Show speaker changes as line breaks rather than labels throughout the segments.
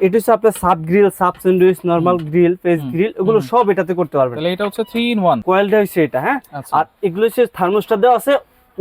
এটা হচ্ছে আপনার sub grill sub sandwich normal grill face grill এগুলো সব এটাতে করতে পারবেন।
তাহলে এটা হচ্ছে 3 ইন 1
কয়েলটা হচ্ছে এটা হ্যাঁ?
আচ্ছা।
আর এগুলো হচ্ছে থার্মোস্টার দেওয়া আছে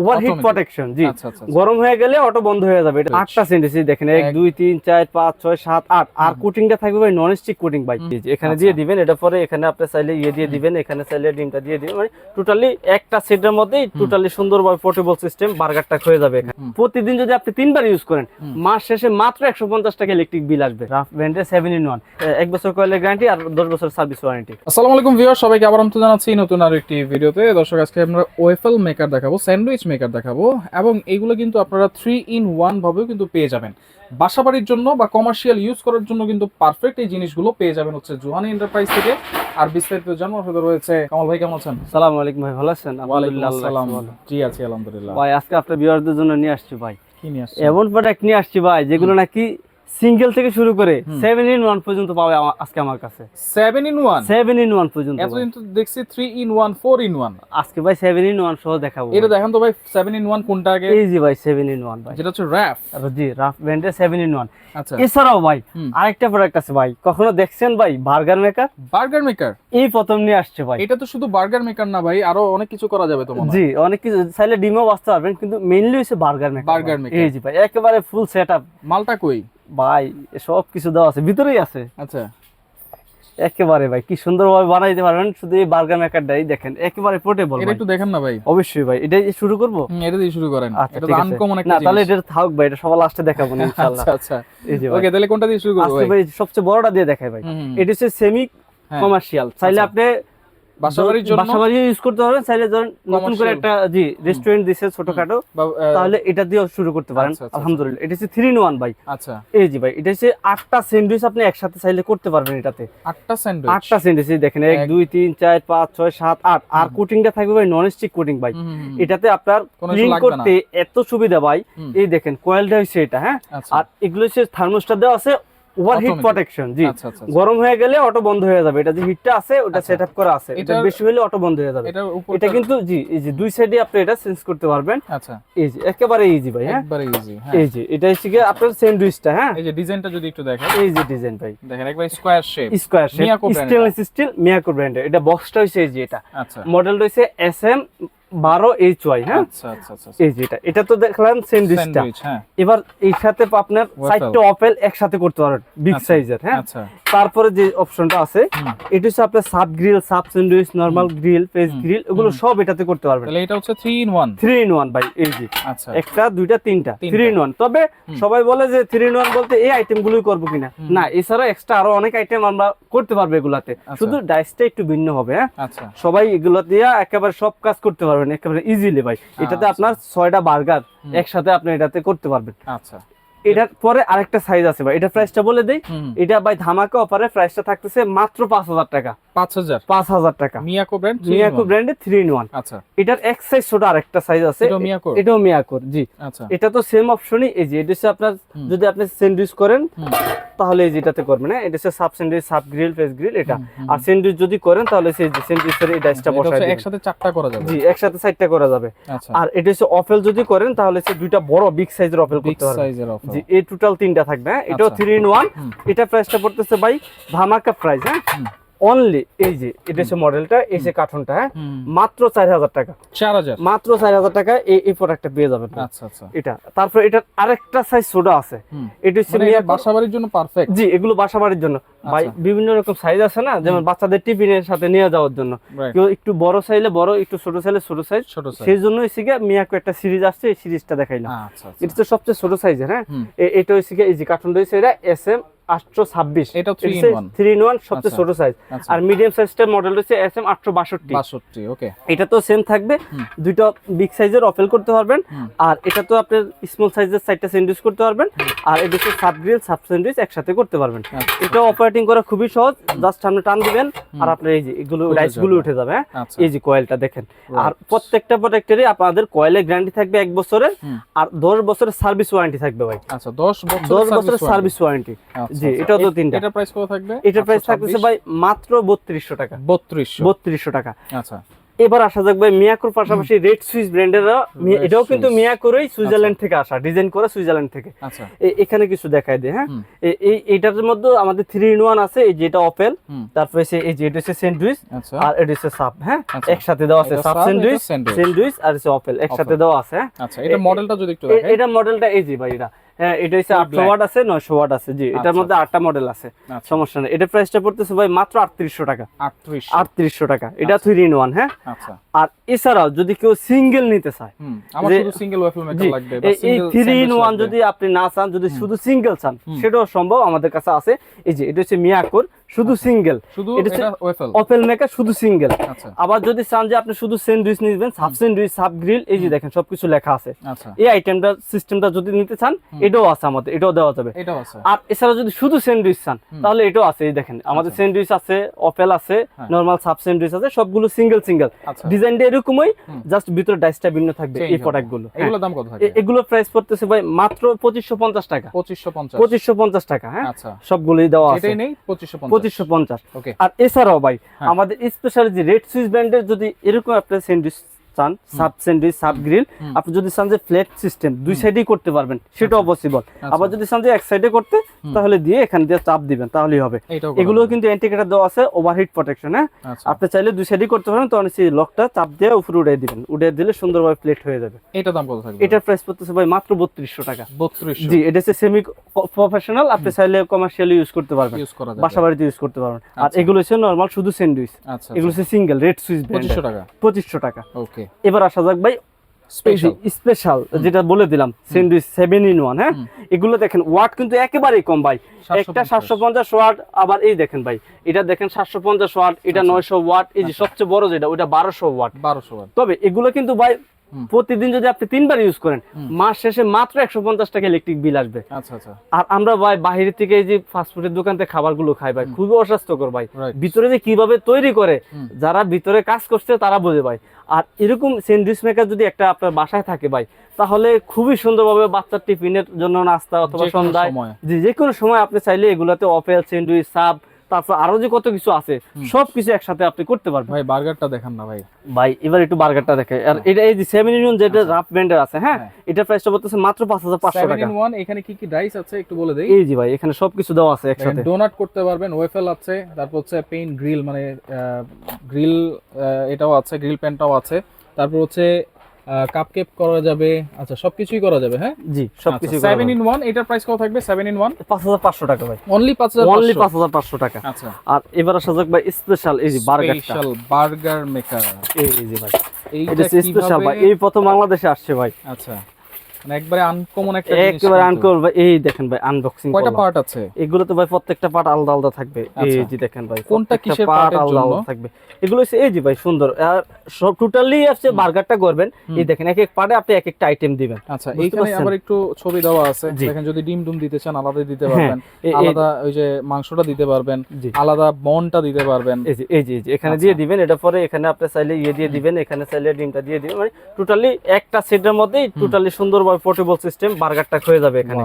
ওভারহিট প্রোটেকশন জি।
আচ্ছা আচ্ছা আচ্ছা।
গরম হয়ে গেলে অটো বন্ধ হয়ে যাবে। এটা আটটা দেখেন এক দুই তিন চার পাঁচ ছয় সাত আট। আর কোটিংটা থাকবে ভাই নন স্টিক কোটিং ভাই এখানে। দিয়ে দিবেন এটা পরে এখানে আপনি চাইলে ইয়ে দিয়ে দিবেন এখানে চাইলে ডিমটা দিয়ে দিবেন। মানে টোটালি একটা সেটের মধ্যেই টোটালি সুন্দরভাবে পোর্টেবল সিস্টেম বার্গারটা হয়ে যাবে এখানে। প্রতিদিন যদি আপনি তিনবার ইউজ করেন মাস শেষে মাত্র একশো পঞ্চাশ টাকা ইলেকট্রিক বিল আসবে। রাফ ব্র্যান্ডের সেভেন ইন ওয়ান এক বছর কয়েলের গ্যারান্টি আর দশ বছর সার্ভিস ওয়ারেন্টি
আসসালামু আলাইকুম ভিউয়ার সবাইকে আবার আমন্ত্রণ জানাচ্ছি নতুন আর একটি ভিডিওতে দর্শক আজকে আমরা ওয়েফেল মেকার দেখাবো স্যান্ডউইচ মেকার দেখাবো এবং এইগুলো কিন্তু আপনারা থ্রি ইন ওয়ান ভাবেও কিন্তু পেয়ে যাবেন। বাসাবাড়ির জন্য বা কমার্শিয়াল ইউজ করার জন্য কিন্তু পারফেক্ট এই জিনিসগুলো পেয়ে যাবেন হচ্ছে জোহানি এন্টারপ্রাইজ থেকে। আর বিস্তারিত জানার সাথে রয়েছে কামাল ভাই কেমন আছেন?
সালাম আলাইকুম ভাই ভালো আছেন? আলহামদুলিল্লাহ।
জি আছি আলহামদুলিল্লাহ।
ভাই আজকে আপনার ভিউয়ারদের জন্য নিয়ে আসছি ভাই।
কি নিয়ে আসছেন?
এমন প্রোডাক্ট নিয়ে আসছি ভাই যেগুলো নাকি সিঙ্গেল থেকে শুরু করে সেভেন ইন ওয়ান পর্যন্ত পাবে আজকে আমার কাছে।
Seven in one
seven in one পর্যন্ত
এতদিন তো দেখছি three in one four in one
আজকে ভাই সেভেন ইন ওয়ান সহ দেখাবো।
এটা দেখেন তো ভাই সেভেন ইন ওয়ান কোনটা আগে?
এই জি ভাই সেভেন ইন ওয়ান ভাই।
যেটা হচ্ছে র্যাফ
আর জি রাফ ব্র্যান্ডের সেভেন ইন ওয়ান
আচ্ছা।
এছাড়াও ভাই আরেকটা প্রোডাক্ট আছে ভাই। কখনো দেখছেন ভাই বার্গার মেকার
বার্গার মেকার
এই প্রথম নিয়ে আসছে ভাই।
এটা তো শুধু বার্গার মেকার না ভাই আরও অনেক কিছু করা যাবে তোমার
জি অনেক কিছু চাইলে ডিমও বাঁচতে পারবেন কিন্তু মেইনলি হচ্ছে বার্গার মেকার
বার্গার maker।
এই জি ভাই একেবারে ফুল সেট আপ
মালটা কই?
ভাই সব কিছু দেওয়া আছে ভিতরেই আছে।
আচ্ছা।
একেবারে ভাই কি সুন্দরভাবে বানাইতে পারবেন শুধু এই বার্গার মেকারটাই দেখেন একেবারে পোর্টেবল
এটা একটু দেখেন না ভাই?
অবশ্যই ভাই এটা শুরু করব?
এটা দিয়ে শুরু করেন।
আচ্ছা
এটা তো আনকমন একটা
না তাহলে এটা থাক ভাই এটা সবার লাস্টে দেখাবো ইনশাআল্লাহ।
আচ্ছা আচ্ছা।
এই যে ভাই।
ওকে তাহলে কোনটা দিয়ে শুরু করব ভাই?
সবচেয়ে বড়টা দিয়ে দেখাই ভাই। এটা হচ্ছে সেমি
হ্যাঁ।
কমার্শিয়াল চাইলে
আচ্ছা।
আপনি
বাসাবাড়ির জন্য
বাসাবাড়ি ইউজ করতে পারবেন চাইলে ধরেন নতুন করে একটা জি রেস্টুরেন্ট দিছে ছোটখাটো তাহলে এটা দিয়েও শুরু করতে পারেন
আচ্ছা, আচ্ছা,
আলহামদুলিল্লাহ। এটা হচ্ছে থ্রি ইন ওয়ান ভাই।
আচ্ছা।
এই জি ভাই এটা হচ্ছে আটটা স্যান্ডউইচ আপনি একসাথে চাইলে করতে পারবেন এটাতে।
আটটা স্যান্ডউইচ
আটটা স্যান্ডউইচ দেখেন এক দুই তিন চার পাঁচ ছয় সাত আট। আর। কোটিংটা থাকবে ভাই নন স্টিক কোটিং ভাই। এটাতে আপনার ক্লিন করতে এত সুবিধা ভাই। এই দেখেন কয়েলটা হচ্ছে এটা হ্যাঁ?
আচ্ছা।
আর এগুলো হচ্ছে থার্মোস্টার দেওয়া আছে ওভারহিট। প্রোটেকশন জি।
আচ্ছা আচ্ছা আচ্ছা।
গরম হয়ে গেলে অটো বন্ধ হয়ে যাবে। এটা যে হিটটা আছে ওটা
আচ্ছা।
সেটআপ করা আছে। এটা বেশি হলে অটো বন্ধ হয়ে যাবে। এটা কিন্তু জি এই যে দুই সাইডে আপনি এটা চেঞ্জ করতে পারবেন।
আচ্ছা।
এই যে একেবারে ইজি ভাই হ্যাঁ?
একবারে ইজি হ্যাঁ।
এই যে এটা হচ্ছে গিয়ে আপনার স্যান্ডউইচটা হ্যাঁ?
এই যে ডিজাইনটা যদি একটু দেখেন।
এই যে ডিজাইন ভাই।
দেখেন একবার square shape
square shape stainless steel Miyako ব্র্যান্ডের এটা বক্সটা হচ্ছে এই যে এটা।
আচ্ছা।
মডেল রয়েছে এস এম বারো এইচ ওয়াই হ্যাঁ?
আচ্ছা আচ্ছা আচ্ছা
এই যে এটা তো দেখলাম স্যান্ডউইচটা।
হ্যাঁ।
এবার এই সাথে আপনার। চারটা অপেল একসাথে করতে পারবেন বিগ। সাইজের হ্যাঁ? তারপরে যে অপশনটা আছে এটা হচ্ছে আপনার sub grill sub sandwich normal grill face grill এগুলো সব এটাতে করতে পারবেন।
তাহলে এটা হচ্ছে three in one
three in one ভাই এই যে।
আচ্ছা।
একটা দুইটা তিনটা
তিনটা।
থ্রি ইন ওয়ান তবে সবাই বলে যে থ্রি ইন ওয়ান বলতে এই আইটেম গুলোই করব কিনা। না এছাড়া এক্সট্রা আরও অনেক আইটেম আমরা করতে পারব এগুলাতে। শুধু ডাইসটা একটু ভিন্ন হবে হ্যাঁ? সবাই এগুলো দিয়ে একেবারে সব কাজ করতে পারবেন একেবারে ইজিলি ভাই। এটাতে
আচ্ছা।
আপনার ছয়টা বার্গার একসাথে আপনি এটাতে করতে পারবেন।
আচ্ছা।
এটার পরে আরেকটা সাইজ আছে ভাই। এটা প্রাইসটা বলে দেই। এটা ভাই ধামাকা অফারে প্রাইসটা থাকতেছে মাত্র পাঁচ হাজার টাকা।
পাঁচ হাজার।
পাঁচ হাজার টাকা।
মিয়াকো ব্র্যান্ড
মিয়াকো ইন
আচ্ছা।
এটার এক সাইজ ছোট আরেকটা সাইজ আছে।
মিয়াকো
এটাও জি।
আচ্ছা।
এটা তো সেম অপশনই এই যে এটা হচ্ছে আপনার যদি আপনি স্যান্ডউইচ করেন তাহলে এই যেটাতে করবেন এটা হচ্ছে sub sandwich sub grill face grill এটা। আর স্যান্ডউইচ যদি করেন তাহলে সেই স্যান্ডউইচের এই ডাইসটা বসায় দিবেন।
একসাথে চারটা করা যাবে।
জি একসাথে করা যাবে।
আচ্ছা।
আর এটা হচ্ছে অফেল যদি করেন তাহলে হচ্ছে দুইটা বড় বিগ সাইজের অফেল
বিগ
করতে পারবেন।
সাইজের অফার
জি এই টোটাল তিনটা থাকবে হ্যাঁ? এটাও
আচ্ছা।
ইন। এটা প্রাইসটা পড়তেছে ভাই ধামাকা প্রাইস হ্যাঁ। অনলি এই যে এটা হচ্ছে মডেলটা এই যে কার্টুনটা হ্যাঁ? মাত্র চার হাজার টাকা।
চার হাজার।
মাত্র চার হাজার টাকা এই এই প্রোডাক্টটা পেয়ে যাবেন
আচ্ছা আচ্ছা।
এটা। তারপর এটা আরেকটা সাইজ সোডা আছে। এটা হচ্ছে
মানে
মিয়াকো-
বাসা বাড়ির জন্য পারফেক্ট
জি এগুলো বাসা বাড়ির জন্য ভাই
আচ্ছা।
বিভিন্ন রকম সাইজ আছে না? যেমন বাচ্চাদের টিফিনের সাথে নিয়ে যাওয়ার জন্য। কেউ একটু বড় চাইলে বড় একটু ছোট চাইলে ছোট সাইজ
ছোট সাইজ
সেই জন্য হচ্ছে গিয়ে মিয়াকো একটা সিরিজ আসছে এই সিরিজটা দেখাইলাম।
আচ্ছা আচ্ছা।
এটা তো সবচেয়ে ছোট সাইজের হ্যাঁ? এটা হচ্ছে গিয়ে এই যে কার্টুন রয়েছে এটা এস এম আটশো ছাব্বিশ।
এটাও 3 in 1
থ্রি ইন ওয়ান সবচেয়ে
আচ্ছা।
ছোট সাইজ
আচ্ছা।
আর মিডিয়াম সাইজটার মডেল রয়েছে এস এম আটশো বাষট্টি।
বাষট্টি ওকে
এটা তো সেম থাকবে। দুইটা বিগ সাইজের অফেল করতে পারবেন। আর এটা তো আপনার স্মল সাইজের সাইডটা স্যান্ডউইচ করতে পারবেন। আর এটা হচ্ছে সাব গ্রিল সাব স্যান্ডউইচ একসাথে করতে পারবেন।
আচ্ছা,
এটা অপারেটিং করা খুবই সহজ। জাস্ট সামনে টান দিবেন আর আপনার এই যে এগুলো
উঠে
রাইসগুলো
যাবে।
উঠে যাবে হ্যাঁ? এই যে কয়েলটা দেখেন। আর. প্রত্যেকটা প্রোডাক্টেরই আপনাদের কয়েলের গ্যারান্টি থাকবে এক বছরের। আর দশ বছরের সার্ভিস ওয়ারেন্টি থাকবে ভাই।
আচ্ছা দশ
বছরের সার্ভিস ওয়ারেন্টি জি, এটাও তো তিনটা।
এটা প্রাইস কত থাকবে?
এটার প্রাইস থাকতেছে ভাই মাত্র বত্রিশশো টাকা।
বত্রিশশো।
বত্রিশশো টাকা।
আচ্ছা।
এবার আসা যাক ভাই মিয়াকোর পাশাপাশি রেড সুইস ব্র্যান্ডের এটাও কিন্তু। মিয়াকোরই সুইজারল্যান্ড থেকে আসা ডিজাইন করা সুইজারল্যান্ড থেকে।
আচ্ছা।
এখানে কিছু দেখাই দে হ্যাঁ? এই এটার মধ্যে আমাদের থ্রি ইন ওয়ান আছে এই যেটা অপেল তারপরে সে এই যে এটা হচ্ছে স্যান্ডউইচ
আচ্ছা।
আর এটা হচ্ছে সাপ হ্যাঁ?
আচ্ছা।
একসাথে দেওয়া আছে
এটা
সাপ স্যান্ডউইচ
এটা
স্যান্ডউইচ আর হচ্ছে অপেল একসাথে দেওয়া আছে হ্যাঁ?
আচ্ছা এটা মডেলটা যদি একটু দেখাই।
এটা মডেলটা এই যে ভাই এটা। হ্যাঁ এটা হচ্ছে আটশো ওয়াট আছে নয়শো ওয়াট আছে। জি এটার
আচ্ছা,
মধ্যে আটটা মডেল আছে।
আচ্ছা।
সমস্যা নেই। এটা প্রাইসটা পড়তেছে ভাই মাত্র আটত্রিশশো টাকা। আটত্রিশশো। টাকা। এটা থ্রি ইন ওয়ান হ্যাঁ?
আচ্ছা।
আর এছাড়াও যদি কেউ সিঙ্গেল নিতে চায় এই থ্রি ইন ওয়ান যদি আপনি না চান যদি শুধু সিঙ্গেল চান সেটাও সম্ভব আমাদের কাছে আছে। এই যে এটা হচ্ছে মিয়াকোর। শুধু সিঙ্গেল
শুধু
এটা ওপেল মেকার শুধু সিঙ্গেল
আচ্ছা।
আবার যদি চান যে আপনি শুধু স্যান্ডউইচ নিবেন সাব স্যান্ডউইচ সাব গ্রিল এই যে দেখেন সবকিছু লেখা আছে।
আচ্ছা।
এই আইটেমটা সিস্টেমটা যদি নিতে চান এটাও আছে আমাদের এটাও দেওয়া যাবে।
এটাও আছে।
আর এছাড়া যদি শুধু স্যান্ডউইচ চান তাহলে এটাও আছে এই দেখেন। আমাদের স্যান্ডউইচ আছে অপেল আছে। নরমাল সাব স্যান্ডউইচ আছে সবগুলো সিঙ্গেল সিঙ্গেল
আচ্ছা।
ডিজাইনটা এরকমই জাস্ট ভিতরে ডাইসটা ভিন্ন থাকবে এই
হবে।
প্রোডাক্টগুলো হ্যাঁ।
দাম কত থাকে
এগুলো প্রাইস পড়তেছে ভাই মাত্র পঁচিশশো পঞ্চাশ টাকা।
2550
পঁচিশশো পঞ্চাশ টাকা হ্যাঁ।
আচ্ছা।
সবগুলোই দেওয়া আছে।
এটাই নেই 2550
পঁচিশশো পঞ্চাশ আর এছাড়াও ভাই
হ্যাঁ।
আমাদের স্পেশাল যে রেড সুইচ ব্র্যান্ডের যদি এরকম আপনার স্যান্ডউইচ চান সাব স্যান্ডউইচ সাব গ্রিল। আপনি যদি চান যে ফ্ল্যাট সিস্টেম দুই সাইডেই করতে পারবেন সেটাও পসিবল আবার যদি চান যে এক সাইডে করতে তাহলে দিয়ে এখান দিয়ে চাপ দিবেন তাহলেই হবে। এগুলো কিন্তু অ্যান্টিকেটার দেওয়া আছে ওভারহিট প্রোটেকশন হ্যাঁ?
আচ্ছা।
আপনি চাইলে দুই সাইডেই করতে পারেন তখন সেই লকটা চাপ দিয়ে উপরে উড়িয়ে দিবেন। উড়িয়ে দিলে সুন্দরভাবে প্লেট হয়ে যাবে।
এটা দাম কত থাকবে?
এটার প্রাইস পড়তেছে ভাই মাত্র বত্রিশশো টাকা।
3200
জি এটা হচ্ছে সেমি প্রফেশনাল আপনি চাইলে কমার্শিয়ালি ইউজ করতে পারবেন।
ইউজ করা যাবে।
বাসা বাড়িতে ইউজ করতে পারবেন। আর
আচ্ছা।
এগুলো হচ্ছে নর্মাল শুধু স্যান্ডউইচ
আচ্ছা
এগুলো হচ্ছে সিঙ্গেল রেড সুইচ
2500 টাকা।
পঁচিশশো টাকা।
ওকে
এবার আসা যাক ভাই
স্পেশাল
যেটা বলে দিলাম স্যান্ডউইচ সেভেন ইন ওয়ান হ্যাঁ? এগুলো দেখেন ওয়াট কিন্তু একেবারেই কম ভাই। একটা সাতশো পঞ্চাশ। ওয়াট আবার এই দেখেন ভাই এটা দেখেন সাতশো পঞ্চাশ ওয়াট এটা
আচ্ছা।
নয়শো ওয়াট এই যে সবচেয়ে বড় যেটা ওইটা বারোশো ওয়াট
1200 ওয়াট
তবে এগুলো কিন্তু ভাই প্রতিদিন যদি আপনি তিনবার ইউজ করেন মাস শেষে মাত্র একশো পঞ্চাশ টাকা ইলেকট্রিক বিল আসবে।
আচ্ছা আচ্ছা।
আর আমরা ভাই বাইরে থেকে এই যে ফাস্টফুডের দোকান থেকে খাবারগুলো খাই ভাই খুবই অস্বাস্থ্যকর ভাই। ভিতরে যে কীভাবে তৈরি করে যারা ভিতরে কাজ করছে তারা বোঝে ভাই। আর এরকম স্যান্ডউইচ মেকার যদি একটা আপনার বাসায় থাকে ভাই তাহলে খুবই সুন্দরভাবে বাচ্চার টিফিনের জন্য নাস্তা অথবা সন্ধ্যায়। জি যে কোনো সময় আপনি চাইলে এগুলাতে অপেল স্যান্ডউইচ সাব তারপর আরও যে কত কিছু আছে সব কিছু একসাথে আপনি করতে পারবেন।
ভাই বার্গারটা দেখান না ভাই।
ভাই এবার একটু বার্গারটা দেখে আর এটা এই যে সেভেন ইউনিয়ন যেটা রাফ ব্যান্ডের আছে হ্যাঁ
আচ্ছা। হ্যাঁ।
এটা প্রাইসটা বলতেছে মাত্র পাঁচ হাজার পাঁচশো
7
টাকা।
1 এখানে কি কি ডাইস আছে একটু বলে দেই?
এই জি ভাই এখানে সবকিছু দেওয়া আছে একসাথে।
ডোনাট করতে পারবেন ওয়েফেল আছে তারপর হচ্ছে পেইন গ্রিল মানে গ্রিল এটাও আছে গ্রিল প্যানটাও আছে। তারপর হচ্ছে কাপকেপ করা যাবে। আচ্ছা সবকিছুই করা যাবে হ্যাঁ?
জি সবকিছু
সেভেন ইন ওয়ান এটার প্রাইস কত থাকবে? সেভেন ইন ওয়ান
পাঁচ হাজার পাঁচশো টাকা ভাই।
অনলি পাঁচ হাজার
অনলি পাঁচ হাজার পাঁচশো টাকা।
আচ্ছা।
আর এবার আসা যাক ভাই স্পেশাল এই যে বার্গারটা
স্পেশাল বার্গার মেকার
এই যে ভাই
এইটা
স্পেশাল ভাই এই প্রথম বাংলাদেশে আসছে ভাই।
আচ্ছা। মানে একবারে আনকমন একটা জিনিস
একেবারে
কিন্তু।
ভাই এই দেখেন ভাই আনবক্সিং
কয়টা পার্ট আছে?
এগুলো তো ভাই প্রত্যেকটা পার্ট আলাদা আলাদা থাকবে। এই। যে দেখেন ভাই
কোনটা কিসের
part আলাদা আলাদা থাকবে। এগুলো হচ্ছে এই যে ভাই সুন্দর। আর সব টোটালি আছে বার্গারটা করবেন। এই দেখেন এক এক পার্টে আপনি এক একটা আইটেম দিবেন।
আচ্ছা এইখানে আবার একটু ছবি দেওয়া আছে। দেখেন যদি ডিম ডুম দিতে চান আলাদা দিতে পারবেন।
এ- এ-
আলাদা ওই যে মাংসটা দিতে পারবেন আলাদা বনটা দিতে পারবেন।
এই যে এই যে যে এখানে
আচ্ছা।
দিয়ে দিবেন এটা পরে এখানে আপনি চাইলে ইয়ে দিয়ে দিবেন এখানে চাইলে ডিমটা দিয়ে দিবেন। মানে টোটালি একটা সেটের মধ্যেই টোটালি পোর্টেবল সিস্টেম বার্গারটা হয়ে যাবে এখানে।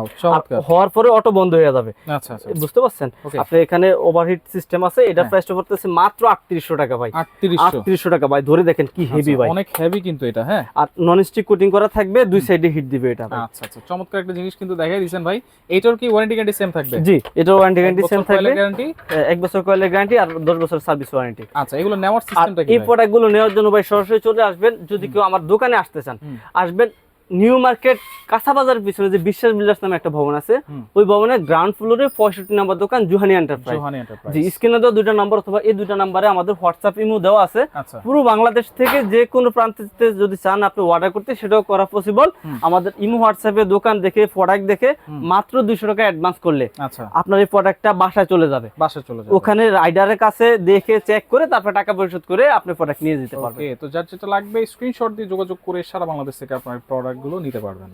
হওয়ার পরে অটো বন্ধ হয়ে যাবে।
আচ্ছা আচ্ছা
বুঝতে পারছেন? আপনি এখানে ওভারহিট সিস্টেম আছে এটা
হ্যাঁ।
প্রাইসটা পড়তেছে মাত্র আটত্রিশশো টাকা ভাই।
আটত্রিশশো।
আটত্রিশশো টাকা ভাই ধরে দেখেন কি হেভি ভাই।
অনেক হেভি কিন্তু এটা হ্যাঁ।
আর নন স্টিক কোটিং করা থাকবে দুই সাইডে হিট দিবে এটা
আচ্ছা আচ্ছা চমৎকার একটা জিনিস কিন্তু দেখাই দিয়েছেন ভাই। এটার কি ওয়ারেন্টি গ্যারান্টি সেম থাকবে?
জি এটার ওয়ারেন্টি গ্যারান্টি সেম থাকবে।
গ্যারান্টি
এক বছর কয়েলের গ্যারান্টি আর দশ বছর সার্ভিস ওয়ারেন্টি
আচ্ছা এগুলো নেওয়ার সিস্টেমটা কি
এই
ভাই?
প্রোডাক্টগুলো নেওয়ার জন্য ভাই সরাসরি চলে আসবেন যদি কেউ আমার দোকানে আসতে চান। আসবেন নিউ মার্কেট কাঁচা বাজারের পিছনে যে বিশ্বাস বিল্ডার্স নামে একটা ভবন আছে ওই ভবনের গ্রাউন্ড ফ্লোরে পঁয়ষট্টি নাম্বার দোকান জুহানি এন্টারপ্রাইজ জি স্ক্রিনে দেওয়া দুইটা নাম্বার অথবা এই দুইটা নাম্বারে আমাদের হোয়াটসঅ্যাপ ইমো দেওয়া আছে।
আচ্ছা।
পুরো বাংলাদেশ থেকে যে কোনো প্রান্তে যদি চান আপনি অর্ডার করতে সেটাও করা পসিবল আমাদের ইমো হোয়াটসঅ্যাপে দোকান দেখে প্রোডাক্ট দেখে মাত্র দুইশো টাকা অ্যাডভান্স করলে
আচ্ছা।
আপনার এই প্রোডাক্টটা বাসায় চলে যাবে।
বাসায় চলে যাবে।
ওখানে রাইডারের কাছে দেখে চেক করে তারপর টাকা পরিশোধ করে আপনি প্রোডাক্ট নিয়ে যেতে পারবেন।
তো যার যেটা লাগবে স্ক্রিনশট দিয়ে যোগাযোগ করে সারা বাংলাদেশ থেকে আপনার প্রোডাক্ট গুলো নিতে পারবেন